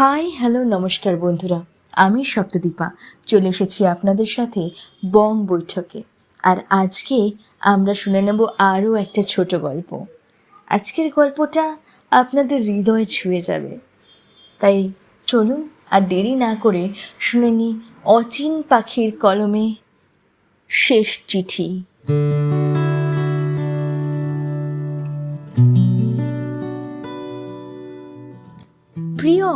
High, hello, নমস্কার বন্ধুরা। আমি সপ্তদীপা। চলে এসেছি আপনাদের সাথে বং বৈঠকে। আর আজকে আমরা শুনে নেব আরও একটা ছোট গল্প। আজকের গল্পটা আপনাদের হৃদয় ছুঁয়ে যাবে। তাই চলুন আর দেরি না করে শুনে নিই অচিন পাখির কলমে শেষ চিঠি।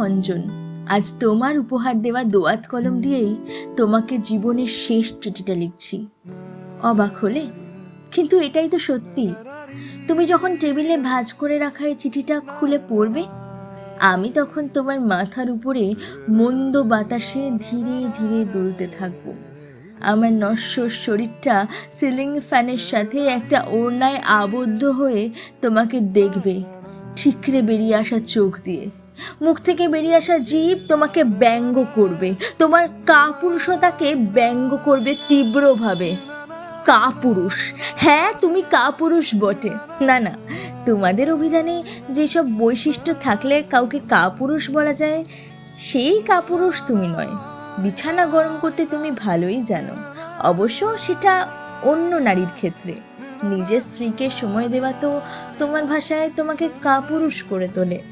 অঞ্জন, আজ তোমার উপহার দেওয়া দোয়াত কলম দিয়েই তোমাকে জীবনের শেষ চিঠিটা লিখছি। অবাক হলে? কিন্তু এটাই তো সত্যি। তুমি যখন টেবিলে ভাঁজ করে রাখা এই চিঠিটা খুলে পড়বে, আমি তখন তোমার মাথার উপরে মন্দ বাতাসে ধীরে ধীরে দুলতে থাকব। আমার নশ্বর শরীরটা সিলিং ফ্যানের সাথে একটা ওড়নায় আবদ্ধ হয়ে তোমাকে দেখবে, ঠিকরে বেরিয়ে আসা চোখ দিয়ে। মুখ থেকে বেরিয়ে আসা জীব তোমাকে ব্যঙ্গ করবে। তোমার কাপুরুষতাকে ব্যঙ্গ করবে তীব্রভাবে। কাপুরুষ। হ্যাঁ তুমি কাপুরুষ বটে। না না, তোমাদের অভিধানে যেসব বৈশিষ্ট্য থাকলে কাউকে কাপুরুষ বলা যায়, সেই কাপুরুষ তুমি নয়। বিছানা গরম করতে তুমি ভালোই জানো। অবশ্য সেটা অন্য নারীর ক্ষেত্রে। নিজের স্ত্রীকে সময় দেওয়া তো তোমার ভাষায় তোমাকে কাপুরুষ করে তোলে।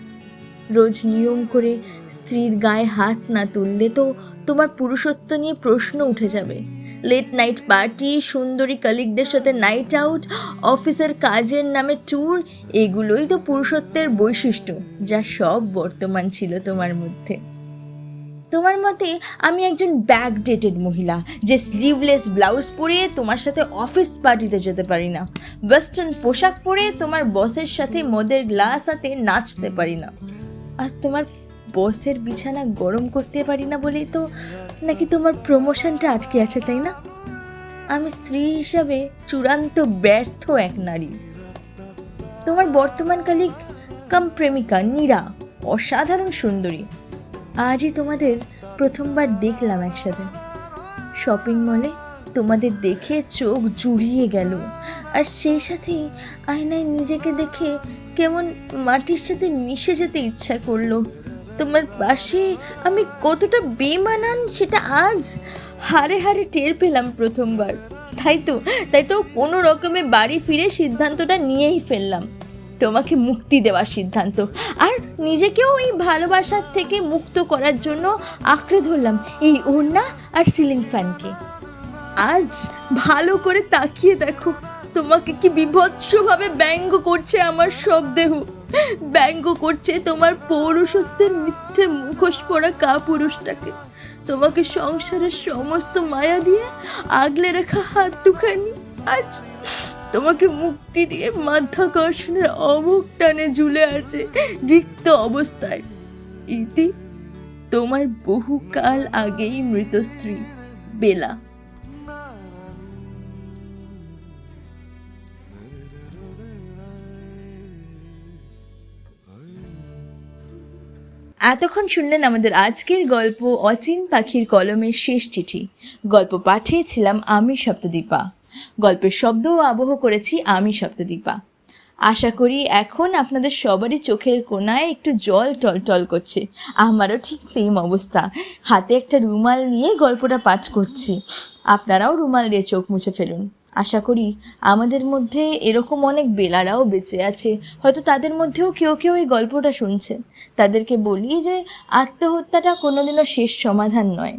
রোজ নিয়ম করে স্ত্রীর গায়ে হাত না তুললে তো তোমার পুরুষত্ব নিয়ে প্রশ্ন উঠে যাবে। লেট নাইট পার্টি সুন্দরী কালিকদের সাথে নাইট আউট অফিসের কাজের নামে ট্যুর এগুলোই তো পুরুষত্বের বৈশিষ্ট্য, যা সব বর্তমান ছিল তোমার মধ্যে। তোমার মতে আমি একজন ব্যাকডেটেড মহিলা, যে স্লিভলেস ব্লাউজ পরে তোমার সাথে অফিস পার্টিতে যেতে পারি না। ওয়েস্টার্ন পোশাক পরে তোমার বসের সাথে মদের গ্লাস হাতে নাচতে পারি না। আর তোমার বসের বিছানা গরম করতে পারি না বলেই তো নাকি তোমার প্রমোশনটা আটকে আছে, তাই না? আমি স্ত্রী হিসাবে চূড়ান্ত ব্যর্থ এক নারী। তোমার বর্তমানকালিক কাম প্রেমিকা নীরা, অসাধারণ সুন্দরী। আজই তোমাদের প্রথমবার দেখলাম একসাথে। শপিং মলে তোমাদের দেখে চোখ জুড়িয়ে গেল। আর সেই সাথেই আয়নায় নিজেকে দেখে কেমন মাটির সাথে মিশে যেতে ইচ্ছা করল। তোমার পাশে আমি কতটা বেমানান সেটা আজ হারে হারে টের পেলাম প্রথমবার। তাই তো তাই তো কোনো রকমে বাড়ি ফিরে সিদ্ধান্তটা নিয়েই ফেললাম। তোমাকে মুক্তি দেওয়ার সিদ্ধান্ত। আর নিজেকেও এই ভালোবাসার থেকে মুক্ত করার জন্য আঁকড়ে ধরলাম এই ওড়না আর সিলিং ফ্যানকে। আজ ভালো করে তাকিয়ে দেখো। তোমাকে কি বিভৎসভাবে ব্যঙ্গ করছে আমার সব দেহ? ব্যঙ্গ করছে তোমার পৌরুষত্বের মিথ্যে মুখোশ পরা কাপুরুষটাকে। তোমাকে সংসারের সমস্ত মায়া দিয়ে আগলে রাখা হাত দুখানি। আজ তোমাকে মুক্তি দিয়ে মাধ্যাকর্ষণের অমুক টানে ঝুলে আছে রিক্ত অবস্থায়। ইতি তোমার বহুকাল আগেই মৃত স্ত্রী, বেলা। এতক্ষণ শুনলেন আমাদের আজকের গল্প অচিন পাখির কলমের শেষ চিঠি। গল্প পাঠিয়েছিলাম আমি সপ্তদীপা। গল্পের শব্দ ও আবহ করেছি আমি সপ্তদীপা। আশা করি এখন আপনাদের সবারই চোখের কোনায় একটু জল টলটল করছে। আমারও ঠিক সেম অবস্থা। হাতে একটা রুমাল নিয়ে গল্পটা পাঠ করছি। আপনারাও রুমাল দিয়ে চোখ মুছে ফেলুন। আশা করি আমাদের মধ্যে এরকম অনেক বেলারাও বেঁচে আছে। হয়তো তাদের মধ্যেও কেউ কেউ এই গল্পটা শুনছে। তাদেরকে বলি যে, আত্মহত্যাটা কোনোদিনও শেষ সমাধান নয়।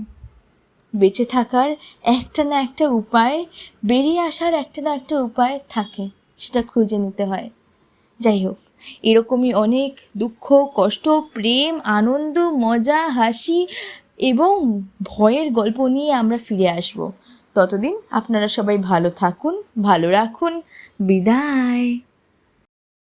বেঁচে থাকার একটা না একটা উপায়, বেরিয়ে আসার একটা না একটা উপায় থাকে, সেটা খুঁজে নিতে হয়। যাই হোক, এরকমই অনেক দুঃখ, কষ্ট, প্রেম, আনন্দ, মজা, হাসি এবং ভয়ের গল্প নিয়ে আমরা ফিরে আসব। ততদিন আপনারা সবাই ভালো থাকুন ভালো রাখুন। বিদায়।